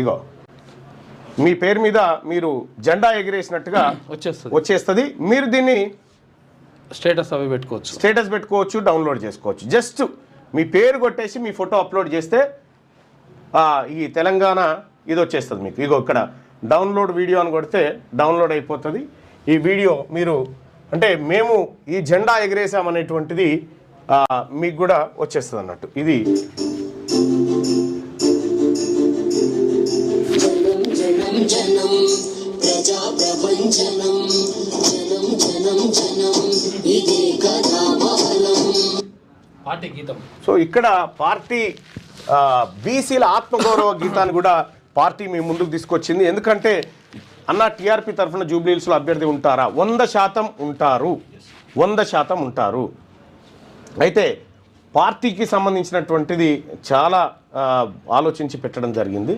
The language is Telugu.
ఇగో. మీ పేరు మీద మీరు జెండా ఎగిరేసినట్టుగా వచ్చేస్తుంది. వచ్చేస్తుంది. మీరు దీన్ని స్టేటస్ అవి పెట్టుకోవచ్చు. స్టేటస్ పెట్టుకోవచ్చు డౌన్లోడ్ చేసుకోవచ్చు. జస్ట్ మీ పేరు కొట్టేసి మీ ఫోటో అప్లోడ్ చేస్తే ఈ తెలంగాణ ఇది వచ్చేస్తుంది మీకు. ఇగో ఇక్కడ డౌన్లోడ్ వీడియో అని కొడితే డౌన్లోడ్ అయిపోతుంది. ఈ వీడియో మీరు అంటే మేము ఈ జెండా ఎగిరేసామనేటువంటిది మీకు కూడా వచ్చేస్తుంది అన్నట్టు ఇది ప్రపంచనం జనం జనం జనం ఇదే కదా బలం పార్టీ గీతం. సో ఇక్కడ పార్టీ బీసీల ఆత్మగౌరవ గీతాన్ని కూడా పార్టీ మీ ముందుకు తీసుకొచ్చింది. ఎందుకంటే అన్న టీఆర్పీ తరఫున జూబ్లీహిల్స్లో అభ్యర్థి ఉంటారా? వంద శాతం ఉంటారు. వంద శాతం ఉంటారు. అయితే పార్టీకి సంబంధించినటువంటిది చాలా ఆలోచించి పెట్టడం జరిగింది.